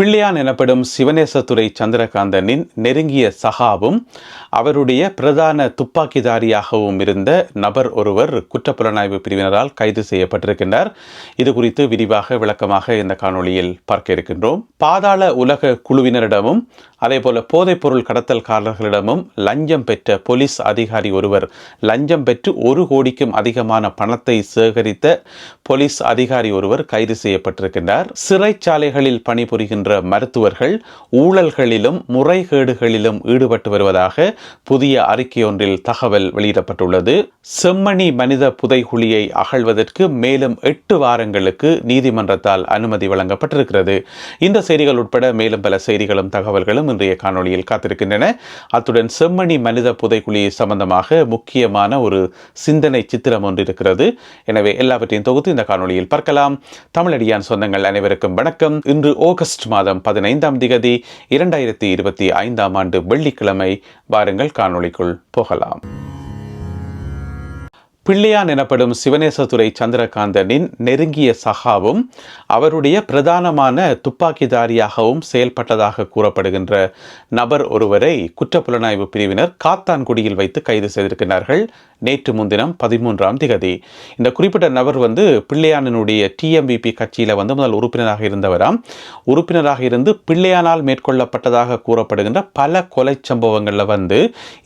பிள்ளையான் எனப்படும் சிவநேசத்துறை சந்திரகாந்தனின் நெருங்கிய சகாவும் அவருடைய பிரதான துப்பாக்கிதாரியாகவும் இருந்த நபர் ஒருவர் குற்றப்புலனாய்வு பிரிவினரால் கைது செய்யப்பட்டிருக்கின்றார். இது குறித்து விரிவாக விளக்கமாக இந்த காணொளியில் பார்க்க இருக்கின்றோம். பாதாள உலக குழுவினரிடமும் அதேபோல போதைப்பொருள் கடத்தல்காரர்களிடமும் லஞ்சம் பெற்ற போலீஸ் அதிகாரி ஒருவர் லஞ்சம் பெற்று ஒரு கோடிக்கும் அதிகமான பணத்தை சேகரித்த போலீஸ் அதிகாரி ஒருவர் கைது செய்யப்பட்டிருக்கின்றார். சிறைச்சாலைகளில் பணிபுரிகின்ற மருத்துவர்கள் ஊழல்களிலும் முறைகேடுகளிலும் ஈடுபட்டு வருவதாக புதிய அறிக்கை ஒன்றில் தகவல் வெளியிடப்பட்டுள்ளது. செம்மணி மனித புதைகுழியை அகழ்வதற்கு மேலும் எட்டு வாரங்களுக்கு நீதிமன்றத்தால் அனுமதி வழங்கப்பட்டிருக்கிறது. இந்த செய்திகள் உட்பட மேலும் பல செய்திகளும் தகவல்களும் இன்றைய காணொளியில் காத்திருக்கின்றன. அத்துடன் செம்மணி மனித புதைக்குழி சம்பந்தமாக முக்கியமான ஒரு சிந்தனை சித்திரம் ஒன்று இருக்கிறது. எனவே எல்லாவற்றையும் தொகுத்து இந்த காணொளியில் பார்க்கலாம். தமிழடியான் சொந்தங்கள் அனைவருக்கும் வணக்கம். இன்று ஆகஸ்ட் மாதம் பதினைந்தாம் திகதி இரண்டாயிரத்தி இருபத்தி ஐந்தாம் ஆண்டு வெள்ளிக்கிழமை. வாருங்கள் காணொளிக்குள் போகலாம். பிள்ளையான் எனப்படும் சிவநேசத்துறை சந்திரகாந்தனின் நெருங்கிய சகாவும் அவருடைய பிரதானமான துப்பாக்கிதாரியாகவும் செயல்பட்டதாக கூறப்படுகின்ற நபர் ஒருவரை குற்றப்புலனாய்வு பிரிவினர் காத்தான்குடியில் வைத்து கைது செய்திருக்கிறார்கள். நேற்று முன்தினம் பதிமூன்றாம் திகதி. இந்த குறிப்பிட்ட நபர் வந்து பிள்ளையானினுடைய டிஎம்பிபி கட்சியில் வந்து முதல் உறுப்பினராக இருந்தவராம். உறுப்பினராக இருந்து பிள்ளையானால் மேற்கொள்ளப்பட்டதாக கூறப்படுகின்ற பல கொலை சம்பவங்களில் வந்து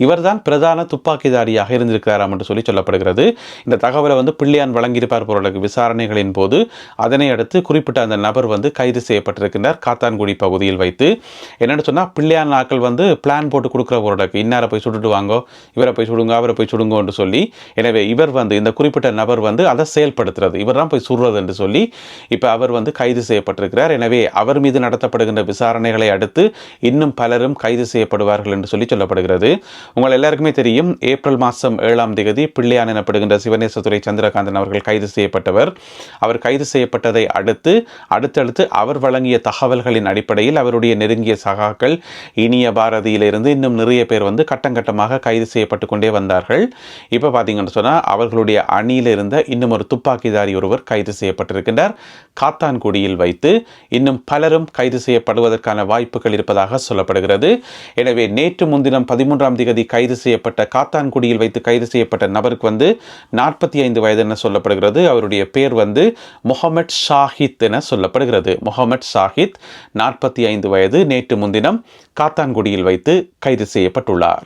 இவர்தான் பிரதான துப்பாக்கிதாரியாக இருந்திருக்கிறாராம் என்று சொல்லி சொல்லப்படுகிறது. இந்த தகவலை வந்து பிள்ளையான் வழங்கியிருப்பார் பொருளுக்கு விசாரணைகளின் போது அதனை அடுத்து குறிப்பிட்ட அந்த நபர் வந்து கைது செய்யப்பட்டிருக்கின்றார் காத்தான்குடி பகுதியில் வைத்து. என்னென்னு சொன்னால் பிள்ளையான் நாட்கள் வந்து பிளான் போட்டு கொடுக்குற பொருளுக்கு இன்னாரை போய் சுட்டுட்டு வாங்கோ இவரை போய் சுடுங்க அவரை போய் சுடுங்க என்று சொல்லி. எனவே இவர் வந்து இந்த குறிப்பிட்ட நபர் வந்து அதை செயல்படுத்துறது. இவர் தான் போய் சுடுறது என்று சொல்லி இப்போ அவர் வந்து கைது செய்யப்பட்டிருக்கிறார். எனவே அவர் மீது நடத்தப்படுகின்ற விசாரணைகளை அடுத்து இன்னும் பலரும் கைது செய்யப்படுவார்கள் என்று சொல்லி சொல்லப்படுகிறது. உங்கள் எல்லாருக்குமே தெரியும் ஏப்ரல் மாதம் ஏழாம் தேதி பிள்ளையான் எனப்படுகின்ற சிவநேசத்துறை சந்திரகாந்தன் அவர்கள் கைது செய்யப்பட்டவர். அவர் கைது செய்யப்பட்டதை அடுத்து அடுத்தடுத்து அவர் வழங்கிய தகவல்களின் அடிப்படையில் அவருடைய நெருங்கிய சகாக்கள் இனிய பாரதியிலிருந்து இன்னும் நிறைய பேர் வந்து கட்டம் கட்டமாக கைது செய்யப்பட்டு கொண்டே வந்தார்கள். இப்போ பார்த்தீங்கன்னு சொன்னால் அவர்களுடைய அணியில் இருந்த இன்னும் ஒரு துப்பாக்கிதாரி ஒருவர் கைது செய்யப்பட்டிருக்கின்றார். காத்தான்குடியில் வைத்து இன்னும் பலரும் கைது செய்யப்படுவதற்கான வாய்ப்புகள் இருப்பதாக சொல்லப்படுகிறது. எனவே நேற்று முன்தினம் பதிமூன்றாம் தேதி கைது செய்யப்பட்ட காத்தான்குடியில் வைத்து கைது செய்யப்பட்ட நபருக்கு வந்து நாற்பத்தி ஐந்து வயது என சொல்லப்படுகிறது. அவருடைய பேர் வந்து முகமட் ஷாஹித் என சொல்லப்படுகிறது. முகமட் ஷாஹித் நாற்பத்தி ஐந்து வயது. நேற்று முன்தினம் காத்தான்குடியில் வைத்து கைது செய்யப்பட்டுள்ளார்.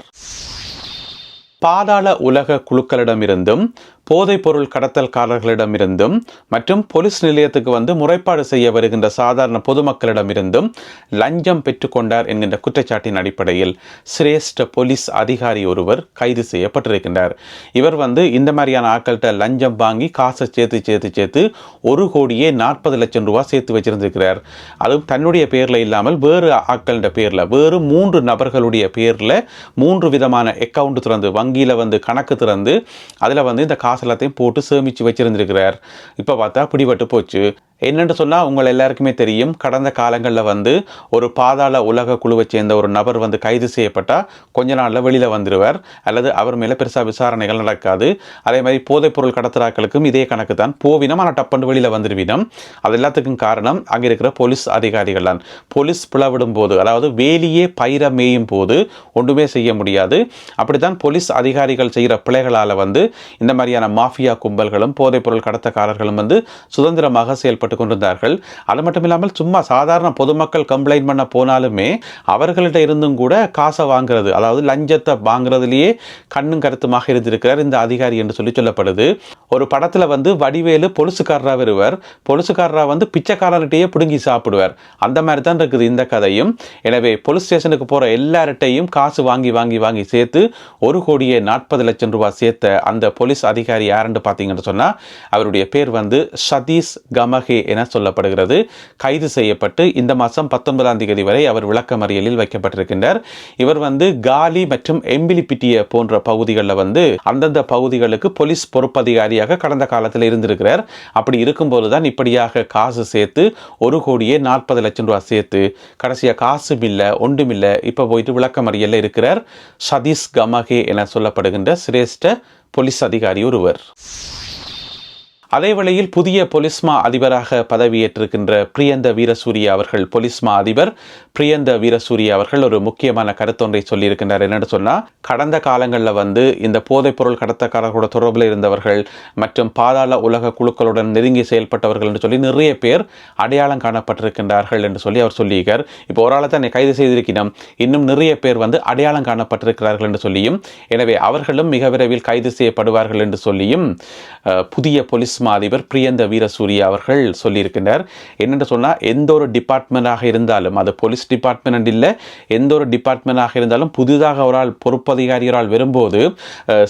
பாதாள உலக குழுக்களிடமிருந்தும் போதைப்பொருள் கடத்தல்காரர்களிடமிருந்தும் மற்றும் போலீஸ் நிலையத்துக்கு வந்து முறைப்பாடு செய்ய வருகின்ற சாதாரண பொதுமக்களிடமிருந்தும் லஞ்சம் பெற்றுக்கொண்டார் என்கின்ற குற்றச்சாட்டின் அடிப்படையில் சிரேஷ்ட போலீஸ் அதிகாரி ஒருவர் கைது செய்யப்பட்டிருக்கின்றார். இவர் வந்து இந்த மாதிரியான ஆட்கள்கிட்ட லஞ்சம் வாங்கி காசை சேர்த்து சேர்த்து சேர்த்து ஒரு கோடியே நாற்பது லட்சம் ரூபா சேர்த்து வச்சிருந்திருக்கிறார். அதுவும் தன்னுடைய பேரில் இல்லாமல் வேறு ஆட்களின் பேரில் வேறு மூன்று நபர்களுடைய பேரில் மூன்று விதமான அக்கவுண்ட் திறந்து வங்கியில் வந்து கணக்கு திறந்து அதில் வந்து இந்த காசு எல்லாத்தையும் போட்டு சேமித்து வச்சுருந்துருக்கிறார். இப்போ பார்த்தா பிடிபட்டு போச்சு. என்னென்று சொன்னால் உங்கள் எல்லாருக்குமே தெரியும். கடந்த காலங்களில் வந்து ஒரு பாதாள உலக குழுவை சேர்ந்த ஒரு நபர் வந்து கைது செய்யப்பட்டால் கொஞ்ச நாளில் வெளியில் வந்துடுவார் அல்லது அவர் மேலே பெருசாக விசாரணைகள் நடக்காது. அதே மாதிரி போதைப்பொருள் கடத்துறாக்களுக்கும் இதே கணக்கு தான் போவினம் ஆனால் டப்பண்டு வெளியில் வந்துடுவினம் அது எல்லாத்துக்கும் காரணம் அங்கே இருக்கிற போலீஸ் அதிகாரிகள் தான் போலீஸ் பிளவிடும் போது அதாவது வேலியே பயிர மேயும் போது ஒன்றுமே செய்ய முடியாது. அப்படித்தான் போலீஸ் அதிகாரிகள் செய்கிற பிழைகளால் வந்து இந்த மாதிரியான மாஃபியா கும்பல்களும் போதைப்பொருள் கடத்தக்காரர்களும் வந்து சுதந்திரமாக செயல்பட்டு செயல்பட்டு கொண்டிருந்தார்கள் அது மட்டும் இல்லாமல் சும்மா சாதாரண பொதுமக்கள் கம்ப்ளைண்ட் பண்ண போனாலுமே அவர்கள்ட்ட இருந்தும் கூட காசை வாங்குறது அதாவது லஞ்சத்தை வாங்குறதுலேயே கண்ணும் கருத்துமாக இருந்திருக்கிறார் இந்த அதிகாரி என்று சொல்லி சொல்லப்படுது. ஒரு படத்தில் வந்து வடிவேலு பொலுசுக்காரராக வருவர். பொலுசுக்காரராக வந்து பிச்சைக்காரர்கிட்டயே பிடுங்கி சாப்பிடுவார். அந்த மாதிரி தான் இருக்குது இந்த கதையும். எனவே போலீஸ் ஸ்டேஷனுக்கு போகிற எல்லார்ட்டையும் காசு வாங்கி வாங்கி வாங்கி சேர்த்து ஒரு கோடியே நாற்பது லட்சம் ரூபாய் சேர்த்த அந்த போலீஸ் அதிகாரி யாருன்னு பார்த்தீங்கன்னு சொன்னால் அவருடைய பேர் வந்து சதீஷ் கமகே. என சொல்லப்படுகிறது. கைது செய்யப்பட்டு இந்த மாதம் பத்தொன்பதாம் தேதி வரை அவர் விளக்கமறியலில் வைக்கப்பட்டிருக்கின்றார். இவர் வந்து காலி மற்றும் எம்பிலிபிட்டிய போன்ற பகுதிகளில் வந்து அந்தந்த பகுதிகளுக்கு போலீஸ் பொறுப்பதிகாரியாக கடந்த காலத்தில் இருந்திருக்கிறார். அப்படி இருக்கும்போது தான் இப்படியாக காசு சேர்த்து ஒரு கோடியே நாற்பது லட்சம் ரூபாய் சேர்த்து கடைசியாக காசும் இல்லை ஒன்றும் இல்லை இப்போ போயிட்டு விளக்கமறியலில் இருக்கிறார். சதீஷ் கமகே என சொல்லப்படுகின்ற சிரேஷ்ட போலீஸ் அதிகாரி ஒருவர். அதே வேளையில் புதிய பொலிஸ்மா அதிபராக பதவியேற்றிருக்கின்ற பிரியந்த வீரசூரிய அவர்கள் பொலிஸ்மா அதிபர் பிரியந்த வீரசூரிய அவர்கள் ஒரு முக்கியமான கருத்தொன்றை சொல்லியிருக்கின்றார். என்னென்னு சொன்னால் கடந்த காலங்களில் வந்து இந்த போதைப்பொருள் கடத்தக்காரர்களோட தொடர்பில் இருந்தவர்கள் மற்றும் பாதாள உலக குழுக்களுடன் நெருங்கி செயல்பட்டவர்கள் என்று சொல்லி நிறைய பேர் அடையாளம் காணப்பட்டிருக்கின்றார்கள் என்று சொல்லி அவர் சொல்லியிருக்கார். இப்போ ஒரு ஆளை தான் கைது செய்திருக்கிறோம் இன்னும் நிறைய பேர் வந்து அடையாளம் காணப்பட்டிருக்கிறார்கள் என்று சொல்லியும் எனவே அவர்களும் மிக விரைவில் கைது செய்யப்படுவார்கள் என்று சொல்லியும் புதிய பொலிஸ் மா அதிபர் பிரியந்த வீரசூரிய அவர்கள் சொல்லியிருக்கின்றார். என்னென்று சொன்னால் எந்த ஒரு டிபார்ட்மெண்ட்டாக இருந்தாலும் அது போலீஸ் டிபார்ட்மெண்ட் இல்லை எந்த ஒரு டிபார்ட்மெண்ட்டாக இருந்தாலும் புதிதாக ஒரு ஆள் பொறுப்பதிகாரிகளால் வரும்போது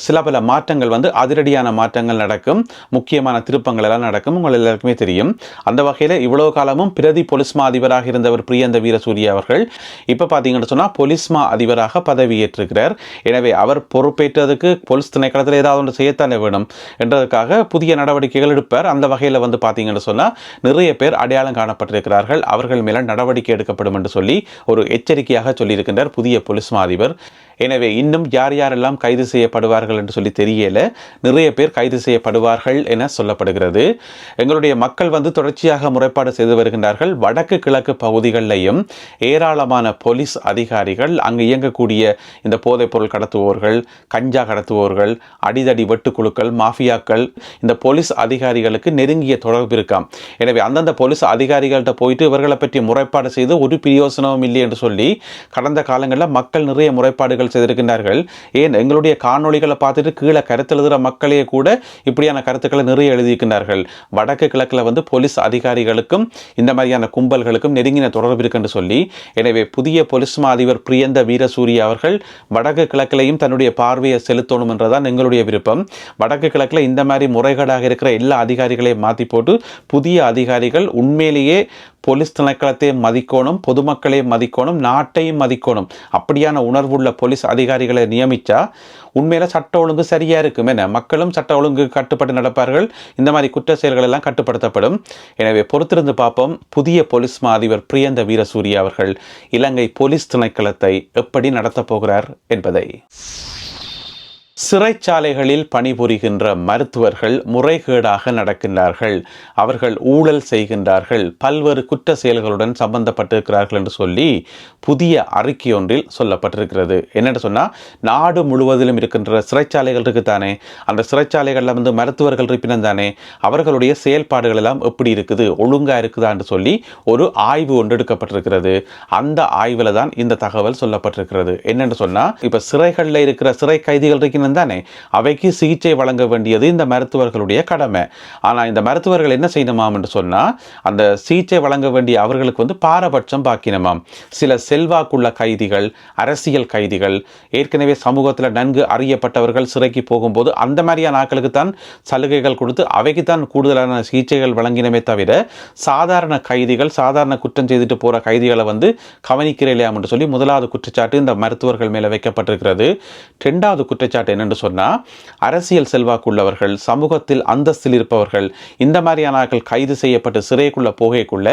சில பல மாற்றங்கள் வந்து அதிரடியான மாற்றங்கள் நடக்கும். முக்கியமான திருப்பங்கள் எல்லாம் நடக்கும். உங்கள் எல்லாருக்குமே தெரியும். அந்த வகையில் இவ்வளோ காலமும் பிரதி பொலிஸ்மா அதிபராக இருந்தவர் பிரியந்த வீரசூரிய அவர்கள் இப்போ பார்த்தீங்கன்னு சொன்னால் பொலிஸ்மா அதிபராக பதவியேற்றிருக்கிறார் எனவே அவர் பொறுப்பேற்றதுக்கு போலீஸ் திணைக்களத்தில் ஏதாவது ஒன்று செய்யத்தானே வேணும்? என்றதுக்காக புதிய நடவடிக்கை எடுப்பார் அந்த வகையில் வந்து பார்த்தீங்கன்னு சொன்னால் நிறைய பேர் அடையாளம் காணப்பட்டிருக்கிறார்கள். அவர்கள் மேல நடவடிக்கை எடுக்கப்படும் என்று சொல்லி ஒரு எச்சரிக்கையாக சொல்லியிருக்கின்றார் புதிய போலீஸ் அதிபர். எனவே இன்னும் யார் யாரெல்லாம் கைது செய்யப்படுவார்கள் என்று சொல்லி தெரியல. நிறைய பேர் கைது செய்யப்படுவார்கள் என சொல்லப்படுகிறது. எங்களுடைய மக்கள் வந்து தொடர்ச்சியாக முறைப்பாடு செய்து வருகின்றார்கள். வடக்கு கிழக்கு பகுதிகளிலையும் ஏராளமான போலீஸ் அதிகாரிகள் அங்கு இயங்கக்கூடிய இந்த போதைப்பொருள் கடத்துவோர்கள் கஞ்சா கடத்துவோர்கள் அடிதடி வெட்டுக்குழுக்கள் மாஃபியாக்கள் இந்த போலீஸ் அதிகாரிகளுக்கு நெருங்கிய தொடர்பு இருக்காம். எனவே அந்தந்த போலீஸ் அதிகாரிகள்கிட்ட போயிட்டு இவர்களை பற்றி முறைப்பாடு செய்து ஒரு பிரயோசனமும் இல்லை என்று சொல்லி கடந்த காலங்களில் மக்கள் நிறைய முறைப்பாடுகள் செய்திருக்கின்றார்கள். ஏன்? எங்களுடைய காணொளிகளை பார்த்துட்டு கீழே கருத்து எழுதுகிற மக்களே கூட இப்படியான கருத்துக்களை நிறைய எழுதியிருக்கின்றார்கள். வடக்கு கிழக்கில் வந்து போலீஸ் அதிகாரிகளுக்கும் இந்த மாதிரியான கும்பல்களுக்கும் நெருங்கின தொடர்பு இருக்குன்னு சொல்லி எனவே புதிய போலீஸ் மா அதிபர் பிரியந்த வீரசூரிய அவர்கள் வடக்கு கிழக்கிலையும் தன்னுடைய பார்வையை செலுத்தணும் என்றதான் எங்களுடைய விருப்பம். வடக்கு கிழக்கில் இந்த மாதிரி முறைகேடாக இருக்கிற எல்லா அதிகாரிகளையும் மாற்றி போட்டு புதிய அதிகாரிகள் உண்மையிலேயே போலீஸ் திணைக்களத்தை மதிக்கணும் பொதுமக்களையும் மதிக்கணும் நாட்டையும் மதிக்கணும். அப்படியான உணர்வுள்ள போலீஸ் அதிகாரிகளை நியமித்தா உண்மையில் சட்ட ஒழுங்கு சரியாக இருக்கும் என மக்களும் சட்ட ஒழுங்கு கட்டுப்பட்டு நடப்பார்கள். இந்த மாதிரி குற்ற செயல்கள் எல்லாம் கட்டுப்படுத்தப்படும். எனவே பொறுத்திருந்து பார்ப்போம். புதிய போலீஸ் மா அதிபர் பிரியந்த வீரசூரிய அவர்கள் இலங்கை போலீஸ் திணைக்களத்தை எப்படி நடத்தப் போகிறார் என்பதை. சிறைச்சாலைகளில் பணிபுரிகின்ற மருத்துவர்கள் முறைகேடாக நடக்கின்றார்கள். அவர்கள் ஊழல் செய்கின்றார்கள். பல்வேறு குற்ற செயல்களுடன் சம்பந்தப்பட்டிருக்கிறார்கள் என்று சொல்லி புதிய அறிக்கை ஒன்றில் சொல்லப்பட்டிருக்கிறது. என்னென்னு சொன்னால் நாடு முழுவதிலும் இருக்கின்ற சிறைச்சாலைகள் இருக்குதானே? அந்த சிறைச்சாலைகளில் வந்து மருத்துவர்கள் இருப்பினம் தானே? அவர்களுடைய செயல்பாடுகள் எல்லாம் எப்படி இருக்குது? ஒழுங்காக இருக்குதா என்று சொல்லி ஒரு ஆய்வு ஒன்று எடுக்கப்பட்டிருக்கிறது. அந்த ஆய்வில் தான் இந்த தகவல் சொல்லப்பட்டிருக்கிறது. என்னென்னு சொன்னால் இப்போ சிறைகளில் இருக்கிற சிறை கைதிகள் இருக்கணும் தானே? அவைக்கு சிகிச்சை வழங்க வேண்டியது இந்த மருத்துவர்களுடைய கடமை. ஆனால் இந்த மருத்துவர்கள் என்ன செய்யணுமாம் என்று சொன்னால் அந்த சிகிச்சை வழங்க வேண்டிய அவர்களுக்கு வந்து பாரபட்சம் பாக்கினமாம். சில செல்வாக்குள்ள கைதிகள் அரசியல் கைதிகள் ஏற்கனவே சமூகத்தில் நன்கு அறியப்பட்டவர்கள் சிறைக்கு போகும்போது அந்த மாதிரியான ஆட்களுக்கு தான் சலுகைகள் கொடுத்து அவைக்கு தான் கூடுதலான சிகிச்சைகள் வழங்கினமே தவிர சாதாரண கைதிகள் சாதாரண குற்றம் செய்துட்டு போகிற கைதிகளை வந்து கவனிக்கிறேன் என்று சொல்லி முதலாவது குற்றச்சாட்டு இந்த மருத்துவர்கள் மேலே வைக்கப்பட்டிருக்கிறது. ரெண்டாவது குற்றச்சாட்டு என்னென்று சொன்னால் அரசியல் செல்வாக்குள்ளவர்கள் சமூகத்தில் அந்தஸ்தில் இருப்பவர்கள் இந்த மாதிரியானவர்கள் கைது செய்யப்பட்டு சிறைக்குள்ள போகைக்குள்ள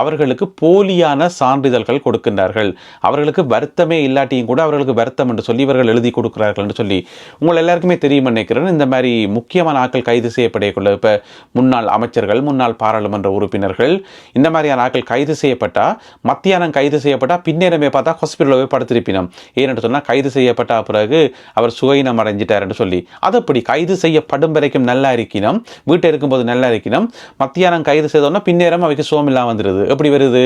அவர்களுக்கு போலியான சான்றிதழ்கள் கொடுக்கின்றார்கள். அவர்களுக்கு வருத்தமே இல்லாட்டியும் கூட அவர்களுக்கு வருத்தம் என்று சொல்லி இவர்கள் எழுதி கொடுக்கிறார்கள் என்று சொல்லி உங்கள் எல்லாருக்குமே தெரியும் நினைக்கிறேன். இந்த மாதிரி முக்கியமான ஆட்கள் கைது செய்யப்படக்குள்ள இப்போ முன்னாள் அமைச்சர்கள் முன்னாள் பாராளுமன்ற உறுப்பினர்கள் இந்த மாதிரியான ஆட்கள் கைது செய்யப்பட்டால் மத்தியானம் கைது செய்யப்பட்டால் பின்னேரமே பார்த்தா ஹாஸ்பிட்டலில் போய் படுத்திருப்பினோம். ஏன்னு சொன்னால் கைது செய்யப்பட்ட பிறகு அவர் சுகையினம் அடைஞ்சிட்டாருன்னு சொல்லி. அது அப்படி கைது செய்யப்படும் வரைக்கும் நல்லா இருக்கணும் வீட்டில் இருக்கும்போது நல்லா இருக்கணும் மத்தியானம் கைது செய்தோன்னா பின்னேரம் அவைக்கு சோம் இல்லாமல் வந்துடுது எப்படி வருது?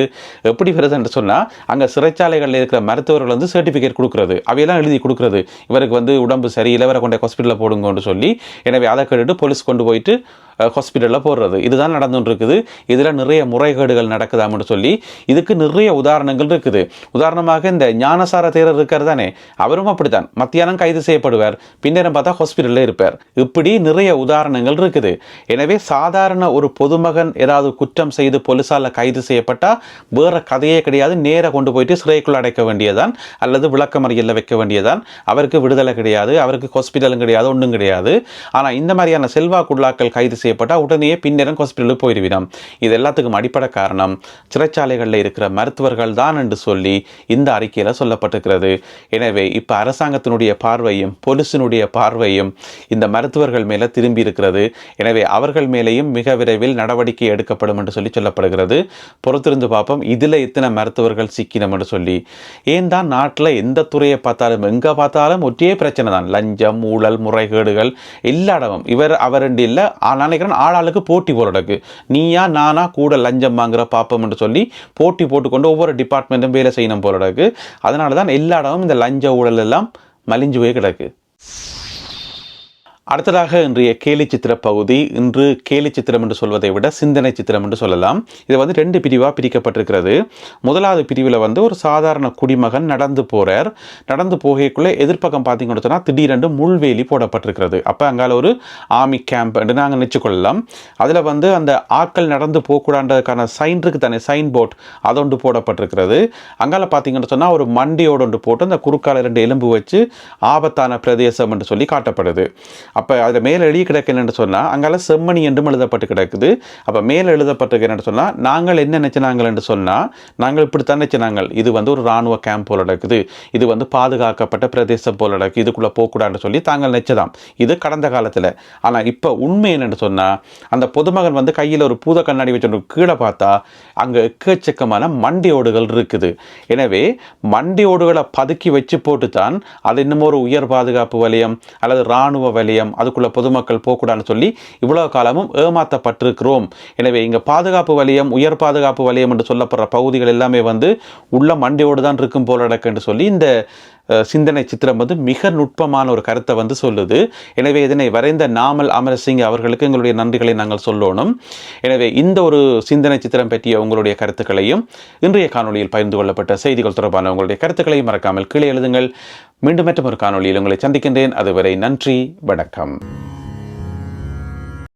எப்படி வருதுன்னு சொன்னால் அங்கே சிறைச்சாலைகளில் இருக்கிற மருத்துவர்கள் வந்து சர்டிஃபிகேட் கொடுக்குறது. அவையெல்லாம் எழுதி கொடுக்குறது. இவருக்கு வந்து உடம்பு சரியில்லை இவரை கொண்ட ஹாஸ்பிட்டலில் போடுங்கன்னு சொல்லி. எனவே அதை கேட்டுட்டு போலீஸ் கொண்டு போயிட்டு ஹாஸ்பிட்டலில் போடுறது. இதுதான் நடந்துட்டு இருக்குது இதில் நிறைய முறைகேடுகள் நடக்குதாம்னு சொல்லி இதுக்கு நிறைய உதாரணங்கள் இருக்குது. உதாரணமாக இந்த ஞானசார தேரர் இருக்கார் தானே? அவரும் அப்படித்தான். மத்தியானம் கைது செய்யப்படுவார். பின்னரும் பார்த்தா ஹாஸ்பிட்டலில் இருப்பார். இப்படி நிறைய உதாரணங்கள் இருக்குது. எனவே சாதாரண ஒரு பொதுமகன் ஏதாவது குற்றம் செய்து போலீஸால் கைது செய்யப்பட்டால் வேற கதையே கிடையாது. நேராக கொண்டு போயிட்டு சிறைக்குள் அடைக்க வேண்டியதான் அல்லது விளக்கமறியலில் வைக்க வேண்டியதான் அவருக்கு விடுதலை கிடையாது. அவருக்கு ஹாஸ்பிட்டலும் கிடையாது. ஒன்றும் கிடையாது. ஆனால் இந்த மாதிரியான செல்வாக்குள்ளாக்கள் கைது செய்யப்பட்டால் உடனே பின்னரும் ஹாஸ்பிட்டலுக்கு போயிடுவிடும் இது எல்லாத்துக்கும் அடிப்படை காரணம். சிறைச்சாலைகளில் இருக்கிற மருத்துவர்கள் தான் என்று சொல்லி இந்த அறிக்கையில் சொல்லப்பட்டிருக்கிறது. எனவே இப்போ அரசாங்கத்தினுடைய பார்வையும் பொலிசினுடைய பார்வையும் இந்த மருத்துவர்கள் மேலே திரும்பி இருக்கிறது. எனவே அவர்கள் மேலேயும் மிக விரைவில் நடவடிக்கை எடுக்கப்படும் என்று சொல்லி சொல்லப்படுகிறது. பொறுத்திருந்து பார்ப்போம். இதில் எத்தனை மருத்துவர்கள் சிக்கினம் என்று சொல்லி. ஏன் தான் நாட்டில் எந்த துறையை பார்த்தாலும் எங்கே பார்த்தாலும் ஒற்றே பிரச்சனை தான். லஞ்சம் ஊழல் முறைகேடுகள் எல்லா இடமும். இவர் அவரண்டு இல்லை. ஆனாலும் நினைக்கிறேன் ஆளாளுக்கு போட்டி போடுறதுக்கு நீயா நானா கூட லஞ்சம் வாங்குற பாப்பம்னு என்று சொல்லி போட்டி போட்டுக்கொண்டு ஒவ்வொரு டிபார்ட்மெண்ட்டும் வேலை செய்யணும் போறதுக்கு அதனால தான் எல்லா இடமும் இந்த லஞ்ச ஊழல் எல்லாம் மலிஞ்சு போய் கிடக்கு. அடுத்ததாக இன்றைய கேலி சித்திர பகுதி. இன்று கேலி சித்திரம் என்று சொல்வதை விட சிந்தனை சித்திரம் என்று சொல்லலாம். இது வந்து ரெண்டு பிரிவாக பிரிக்கப்பட்டிருக்கிறது. முதலாவது பிரிவில் வந்து ஒரு சாதாரண குடிமகன் நடந்து போகிறார் நடந்து போகைக்குள்ளே எதிர்ப்பக்கம் பார்த்தீங்கன்னு சொன்னால் திடீரென்று முள்வேலி போடப்பட்டிருக்கிறது. அப்போ அங்கால ஒரு ஆர்மி கேம்ப் என்று நாங்கள் நினச்சிக்கொள்ளலாம். அதில் வந்து அந்த ஆட்கள் நடந்து போகக்கூடாதுக்கான சைன் இருக்கு தானே சைன் போர்ட் அதொன்று போடப்பட்டிருக்கிறது. அங்கால பார்த்தீங்கன்னு சொன்னால் ஒரு மண்டியோடு ஒன்று போட்டு அந்த குறுக்கால ரெண்டு எலும்பு வச்சு ஆபத்தான பிரதேசம் என்று சொல்லி காட்டப்படுது. அப்போ அதில் மேலே எழுதி கிடக்கு என்னென்னு சொன்னால் அங்கால செம்மணி என்றும் எழுதப்பட்டு கிடக்குது. அப்போ மேலே எழுதப்பட்டிருக்கு என்னென்னு சொன்னால் நாங்கள் என்ன நினைச்சினாங்கள் என்று சொன்னால் நாங்கள் இப்படித்தான் நினைச்சினாங்கள் இது வந்து ஒரு இராணுவ கேம்ப் போல் நடக்குது. இது வந்து பாதுகாக்கப்பட்ட பிரதேசம் போல் நடக்குது. இதுக்குள்ளே போகக்கூடாதுன்னு சொல்லி தாங்கள் நினச்சதாம் இது கடந்த காலத்தில். ஆனால் இப்போ உண்மை என்னென்னு சொன்னால் அந்த பொதுமகன் வந்து கையில் ஒரு பூத கண்ணாடி வச்சு கீழே பார்த்தா அங்கே எக்கச்சக்கமான மண்டி ஓடுகள் இருக்குது. எனவே மண்டி ஓடுகளை பதுக்கி வச்சு போட்டு தான் அது இன்னமும் ஒரு உயர் பாதுகாப்பு வலயம் அல்லது இராணுவ வலயம் அதுக்குள்ளே பொதுமக்கள் போகக்கூடாதுன்னு சொல்லி இவ்வளவு காலமும் ஏமாற்றப்பட்டிருக்கிறோம் எனவே இங்கே பாதுகாப்பு வலயம் உயர் பாதுகாப்பு வலயம் என்று சொல்லப்படுற பகுதிகள் எல்லாமே வந்து உள்ள மண்டையோடு தான் இருக்கும் போல நடக்குன்னு சொல்லி இந்த சிந்தனை சித்திரம் வந்து மிக நுட்பமான ஒரு கருத்தை வந்து சொல்லுது. எனவே இதனை வரைந்த நாமல் அமரசிங் அவர்களுக்கு எங்களுடைய நன்றிகளை நாங்கள் சொல்லணும். எனவே இந்த ஒரு சிந்தனை சித்திரம் பற்றிய உங்களுடைய கருத்துக்களையும் இன்றைய காணொளியில் பகிர்ந்து கொள்ளப்பட்ட செய்திகள் தொடர்பான உங்களுடைய கருத்துக்களையும் மறக்காமல் கீழே எழுதுங்கள். மீண்டும் மற்றும் ஒரு காணொளியில் உங்களை சந்திக்கின்றேன். அதுவரை நன்றி வணக்கம். வணக்கம்